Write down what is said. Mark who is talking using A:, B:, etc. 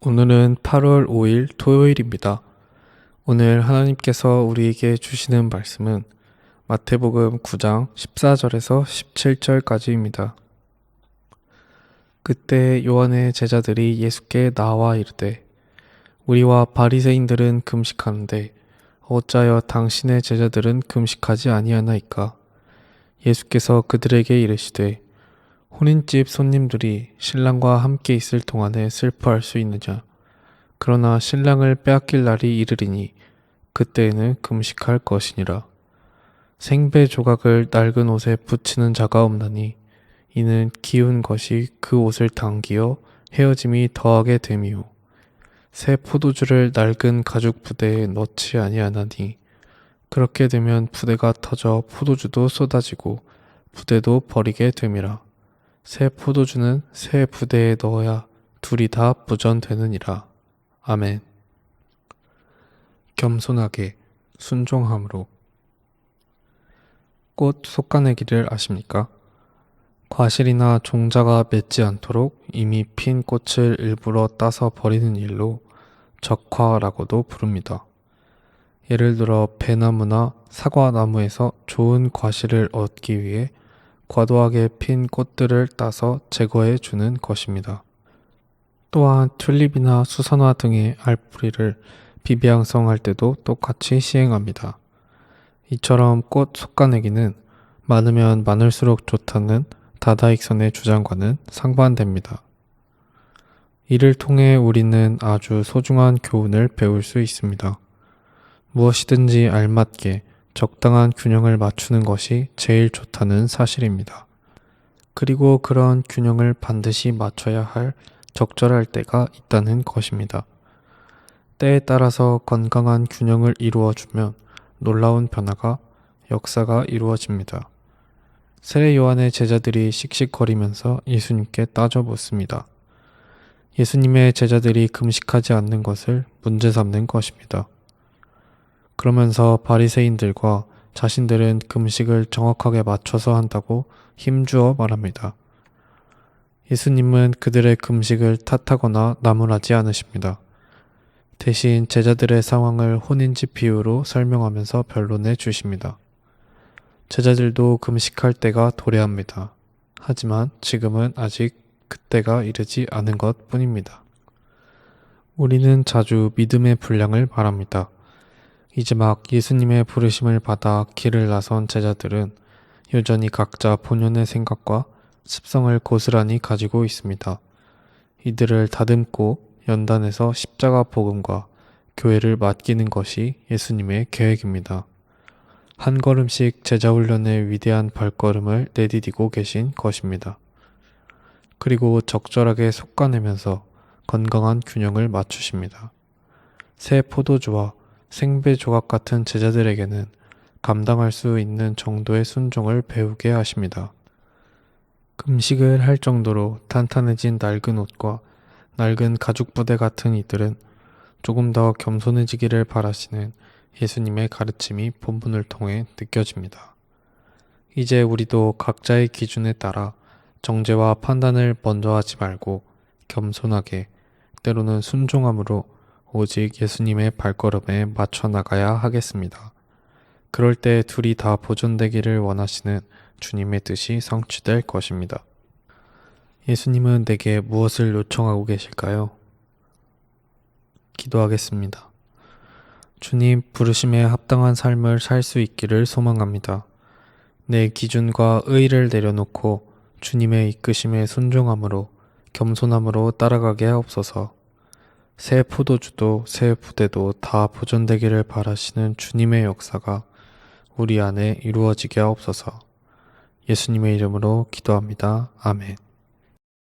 A: 오늘은 8월 5일 토요일입니다. 오늘 하나님께서 우리에게 주시는 말씀은 마태복음 9장 14절에서 17절까지입니다. 그때 요한의 제자들이 예수께 나와 이르되 우리와 바리새인들은 금식하는데 어찌하여 당신의 제자들은 금식하지 아니하나이까 예수께서 그들에게 이르시되 혼인집 손님들이 신랑과 함께 있을 동안에 슬퍼할 수 있느냐. 그러나 신랑을 빼앗길 날이 이르리니 그때에는 금식할 것이니라. 생배 조각을 낡은 옷에 붙이는 자가 없나니 이는 기운 것이 그 옷을 당기어 헤어짐이 더하게 됨이요 새 포도주를 낡은 가죽 부대에 넣지 아니하나니 그렇게 되면 부대가 터져 포도주도 쏟아지고 부대도 버리게 됨이라 새 포도주는 새 부대에 넣어야 둘이 다 부전되느니라 아멘 겸손하게 순종함으로 꽃 솎아내기를 아십니까? 과실이나 종자가 맺지 않도록 이미 핀 꽃을 일부러 따서 버리는 일로 적화라고도 부릅니다. 예를 들어 배나무나 사과나무에서 좋은 과실을 얻기 위해 과도하게 핀 꽃들을 따서 제거해 주는 것입니다. 또한 튤립이나 수선화 등의 알뿌리를 비비양성할 때도 똑같이 시행합니다. 이처럼 꽃 솎아내기는 많으면 많을수록 좋다는 다다익선의 주장과는 상반됩니다. 이를 통해 우리는 아주 소중한 교훈을 배울 수 있습니다. 무엇이든지 알맞게 적당한 균형을 맞추는 것이 제일 좋다는 사실입니다. 그리고 그런 균형을 반드시 맞춰야 할 적절할 때가 있다는 것입니다. 때에 따라서 건강한 균형을 이루어주면 놀라운 변화가 역사가 이루어집니다. 세례 요한의 제자들이 씩씩거리면서 예수님께 따져 묻습니다. 예수님의 제자들이 금식하지 않는 것을 문제 삼는 것입니다. 그러면서 바리새인들과 자신들은 금식을 정확하게 맞춰서 한다고 힘주어 말합니다. 예수님은 그들의 금식을 탓하거나 나무라지 않으십니다. 대신 제자들의 상황을 혼인집 비유로 설명하면서 변론해 주십니다. 제자들도 금식할 때가 도래합니다. 하지만 지금은 아직 그때가 이르지 않은 것 뿐입니다. 우리는 자주 믿음의 분량을 말합니다. 이제 막 예수님의 부르심을 받아 길을 나선 제자들은 여전히 각자 본연의 생각과 습성을 고스란히 가지고 있습니다. 이들을 다듬고 연단해서 십자가 복음과 교회를 맡기는 것이 예수님의 계획입니다. 한 걸음씩 제자 훈련의 위대한 발걸음을 내디디고 계신 것입니다. 그리고 적절하게 솎아내면서 건강한 균형을 맞추십니다. 새 포도주와 생배 조각 같은 제자들에게는 감당할 수 있는 정도의 순종을 배우게 하십니다. 금식을 할 정도로 탄탄해진 낡은 옷과 낡은 가죽 부대 같은 이들은 조금 더 겸손해지기를 바라시는 예수님의 가르침이 본문을 통해 느껴집니다. 이제 우리도 각자의 기준에 따라 정죄와 판단을 먼저 하지 말고 겸손하게 때로는 순종함으로 오직 예수님의 발걸음에 맞춰 나가야 하겠습니다. 그럴 때 둘이 다 보존되기를 원하시는 주님의 뜻이 성취될 것입니다. 예수님은 내게 무엇을 요청하고 계실까요? 기도하겠습니다. 주님, 부르심에 합당한 삶을 살 수 있기를 소망합니다. 내 기준과 의를 내려놓고 주님의 이끄심에 순종함으로 겸손함으로 따라가게 하옵소서. 새 포도주도 새 부대도 다 보존되기를 바라시는 주님의 역사가 우리 안에 이루어지게 하옵소서. 예수님의 이름으로 기도합니다. 아멘.